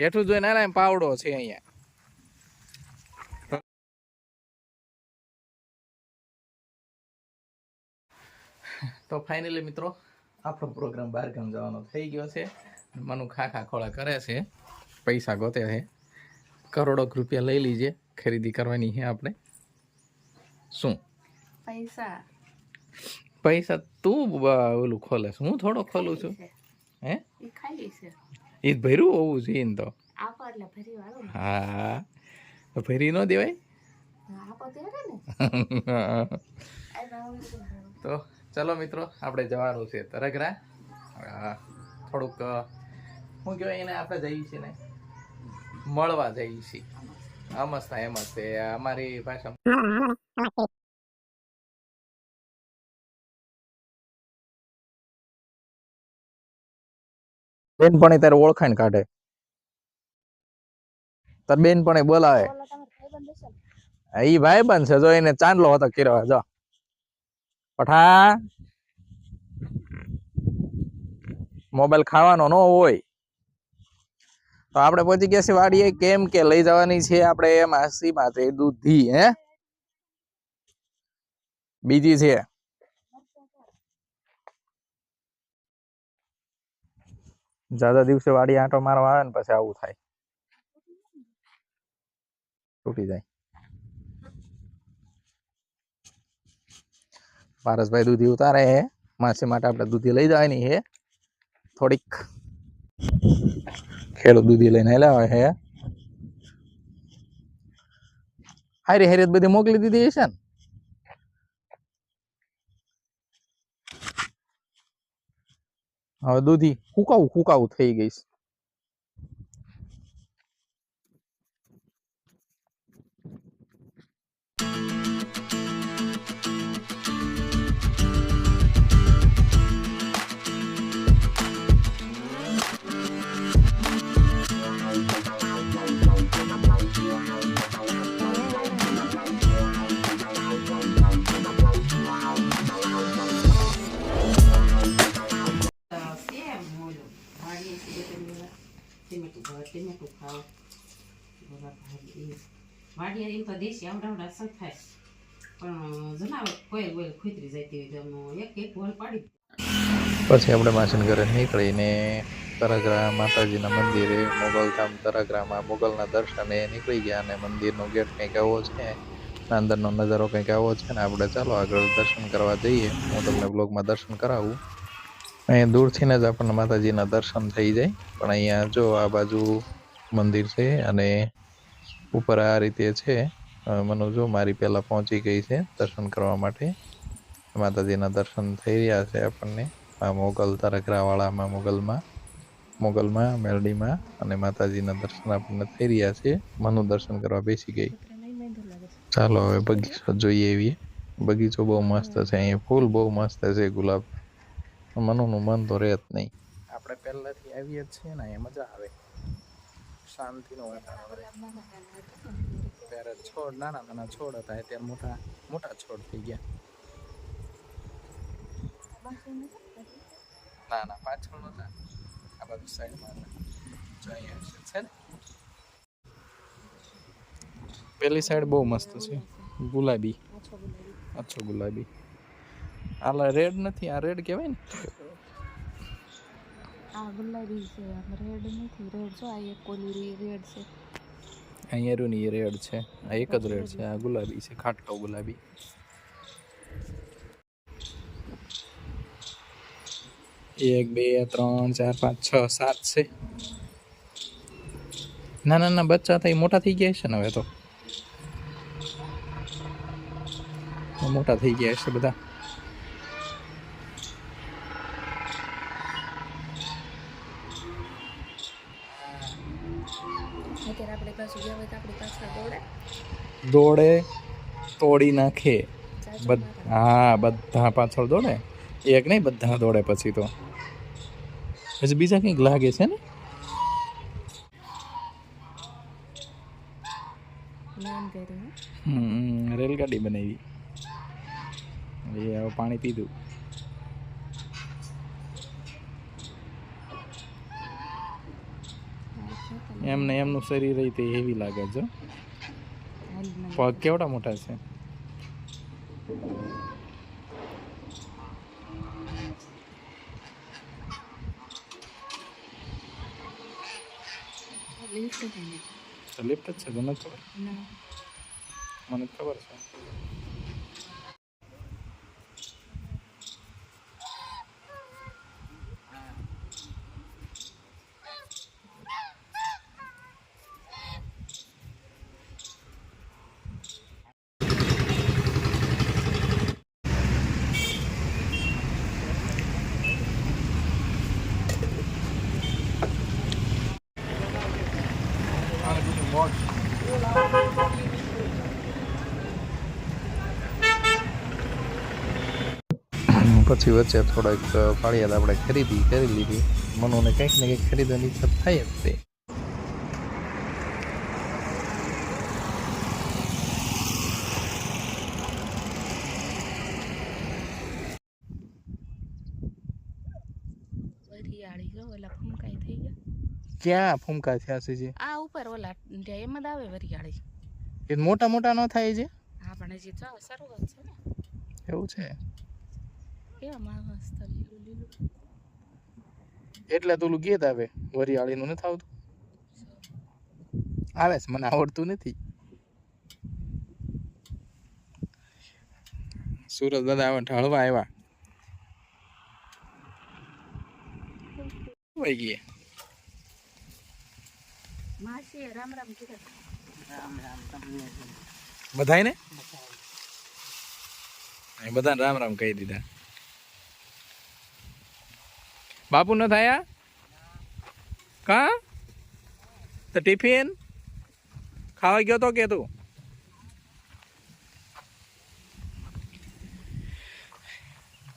હેઠું જોઈને આને એમ પાવડો છે અહીંયા. તો ફાઇનલી મિત્રો આપણો પ્રોગ્રામ બહારગામ જવાનો થઈ ગયો છે. મનુ ખાખા ખોળા કરે છે. પૈસા ગોતે છે. કરોડો રૂપિયા લઈ લીજે ખરીદી કરવાની છે આપણે. શું? પૈસા. પૈસા તું ઓલું ખોલે હું થોડો ખોલું છું. હે? એ જ ભર્યું હોવું જોઈએ ને તો. હા. ભરી ન દેવાય? તો ચલો મિત્રો આપણે જવાનું છે તરગરા. થોડુંક હું કહેવાય એને આપણે જઈએ છીએ ને મળવા જઈએ છીએ. અમસ્તા એમ જ તે અમારી ભાષા બેનપણી તારે ઓળખાણ કાઢે. તાર બેનપણી બોલાવે. ઈ ભાઈ બન છે જો એને ચાંદલો હતો કર્યો જો. પઠા. મોબાઈલ ખાવાનો ન હોય. તો આપણે પહોંચી ગયા છીએ વાડીએ. કેમ કે લઈ જવાની છે આપણે માસી માથે દૂધી હે? બીજી છે. જ્યાદા દિવસે વાડી આંટો મારવા આવે ને પછી આવું થાય. તૂટી જાય. પારસભાઈ દૂધી ઉતારે હે. માસી માટે આપણે દૂધી લઈ જવાની હે. થોડીક ખેડૂત દૂધી લઈને લાવે હે. હારી હેરિયત બધી મોકલી દીધી હશે ને? હવે દૂધી કુકાવું કુકાવું થઈ ગઈ છે. ખાવ બોલા ભાડી વાડિયા એમ તો દેશી આવડા આવડા થાય. પણ જનાવર કોઈ કોઈ ખુતરી જતી હોય એક એક વોલ પાડી પછી આપણે માસીન ઘરે નીકળીને તરગરા માતાજીના મંદિરે મોગલધામ તરગરામાં મોગલના દર્શને નીકળી ગયા અને મંદિરનો ગેટ કંઈક આવો છે. અંદરનો નજારો કંઈક આવો છે ને આપણે ચાલો આગળ દર્શન કરવા જઈએ. હું તમને બ્લોગમાં દર્શન કરાવું. અહીંયા દૂરથી જ આપણને માતાજીના દર્શન થઈ જાય. પણ અહીંયા જો આ બાજુ મંદિર છે અને ઉપર આ રીતે છે. અ, જો મારી પહેલાં પહોંચી ગઈ છે દર્શન કરવા માટે. માતાજીના દર્શન થઈ રહ્યા છે આપણને. આ મોગલ તરકરાવાળામાં મોગલમાં મોગલમાં મેલડીમાં અને માતાજીના દર્શન આપણને થઈ રહ્યા છે. મનુ દર્શન કરવા બેસી ગઈ. ચાલો હવે બગીચો જોઈએ એવી. બગીચો બહુ મસ્ત છે. અહીંયા ફૂલ બહુ મસ્ત છે ગુલાબ. મનુનું મન તો રહે જ નહીં આપણે પહેલાથી આવીએ છીએ ને એ મજા આવે. શાંતિનું વાતાવરણ ત્યારે છોડ, નાના નાના છોડ હતા, અત્યારે મોટા મોટા છોડ થઈ ગયા. ના ના, પાછળ નતા. આ બાજુ સાઈડમાં હતા. છે ને? પેલી સાઈડ બહુ મસ્ત છે. ગુલાબી. અચ્છો ગુલાબી. આલા રેડ નથી આ રેડ કહેવાય ને. આ ગુલાબી છે રેડ નથી રેડ જો આ એક કોલી રેડ છે. અહીંયા રૂની રેડ છે આ એક જ રેડ છે આ ગુલાબી. છે ખાટકો ગુલાબી. એક બે ત્રણ ચાર પાંચ છ સાત છે. ના ના ના બચ્ચા થઈ મોટા થઈ ગયા છે ને હવે તો. મોટા થઈ ગયા છે બધા. અત્યારે આપણે પાછું ગયા હોય તો આપણી પાછળ દોડે. દોડે તોડી નાખે. હા બધા પાછળ દોડે. એક નહીં બધા દોડે પછી તો. પછી બીજા કંઈક લાગે છે ને? રેલગાડી બનાવી. પાણી પીધું. એમને એમનું શરીર રહી તે એવી લાગે છે. પગ કેવડા મોટા છે? લિફ્ટ જ છે. તને ખબર મને ખબર છે. પછી વચ્ચે થોડાક પાળિયાદ આપણે ખરીદી કરી લીધી. મનુને કંઈક ને કંઈક ખરીદવાની ઈચ્છા થાય જ તે વરિયાળી જો ઓલા ફૂમકાઈ થઈ ગયા. ક્યાં ફૂમકા થયા છે જે? આ ઉપર ઓલા એમ જ આવે વરિયાળી એ મોટા મોટા ન થાય છે હા પણ હજી જો શરૂઆત છે ને. એવું છે? કેવા મસ્ત લીલું લીલું? એટલે તું ગીત આવે વરિયાળીનું નથી આવતું? આવે છે મને આવડતું નથી. સુરત દાદા આવે ઢાળવા આવ્યા વહી ગયા માસી રામ રામ કીધા બધાય ને બધાને રામ રામ કહી દીધા. બાપુ ન થયા કા? તો ટિફિન? ખાવા ગયો તો કે તું?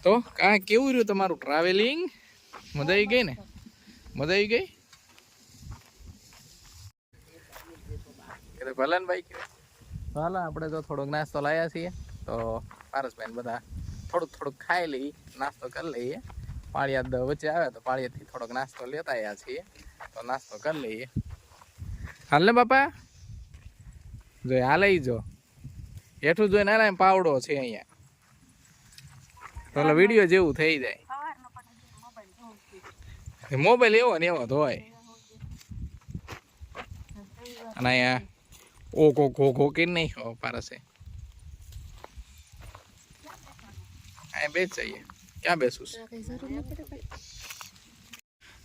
તો કા કેવું રહ્યું તમારું ટ્રાવેલિંગ મજા આવી ગઈ ને? મજા આવી ગઈ? કે ભલે ને ભાઈ હાલો, આપણે તો થોડોક નાસ્તો લાયા છીએ. તો પારસભાઈ બધા થોડુંક થોડુંક ખાઈ લઈએ, નાસ્તો કરી લઈએ. પાળિયાદ વચ્ચે આવે તો પાળિયાદથી થોડોક નાસ્તો લેતા આવ્યા છીએ. તો નાસ્તો કરી લઈએ. હાલ ને બાપા? જો આ લઈ જો. હેઠું જોઈને ને પાવડો છે અહીંયા. પેલો વીડિયો જેવું થઈ જાય. મોબાઈલ એવો ને એવો તો હોય. અને અહીંયા ઓ કો કો કો નહીં પારસે. બેસ જઈએ ક્યાં બેસું છે કઈ જરૂર નથી તો કઈ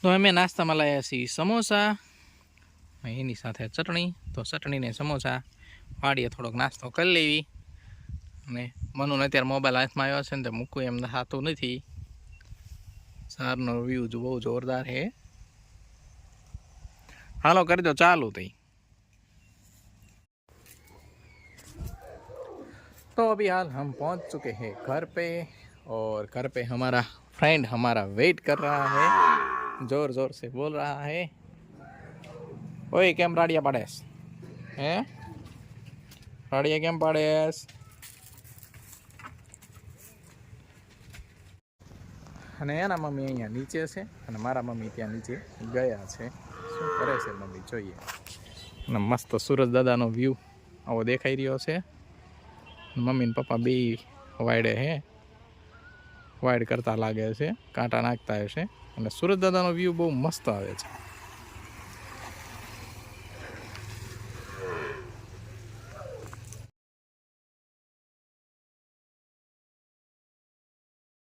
તો અમે નાસ્તામાં લાવ્યા છીએ સમોસા અને એની સાથે ચટણી તો ચટણી ને સમોસા વાડીએ થોડોક નાસ્તો કરી લેવી અને મનુને અત્યારે મોબાઈલ હાથમાં આવ્યો છે ને તે મૂકવું એમ થતું નથી સારનો વ્યૂ બહુ જોરદાર છે હાલો કરી દો ચાલુ તઈ तो अभी हाल हम पहुंच चुके हैं घर पे और घर पे हमारा फ्रेंड हमारा वेट कर रहा है जोर जोर से बोल रहा है ओए केम राडिया पाड़ेस હે રાડિયા કેમ પાડેસ અને એના મમ્મી અહીંયા નીચે છે અને મારા મમ્મી ત્યાં નીચે ગયા છે શું કરે છે મમ્મી જોઈએ અને મસ્ત સુરજ દાદાનો વ્યૂ આવો દેખાઈ રહ્યો છે મમ્મી ને પપ્પા બે વાયડે હે વાઇડ કરતા લાગે છે, કાંટા નાખતા હશે અને સુરત દાદાનો વ્યૂ બહુ મસ્ત આવે છે.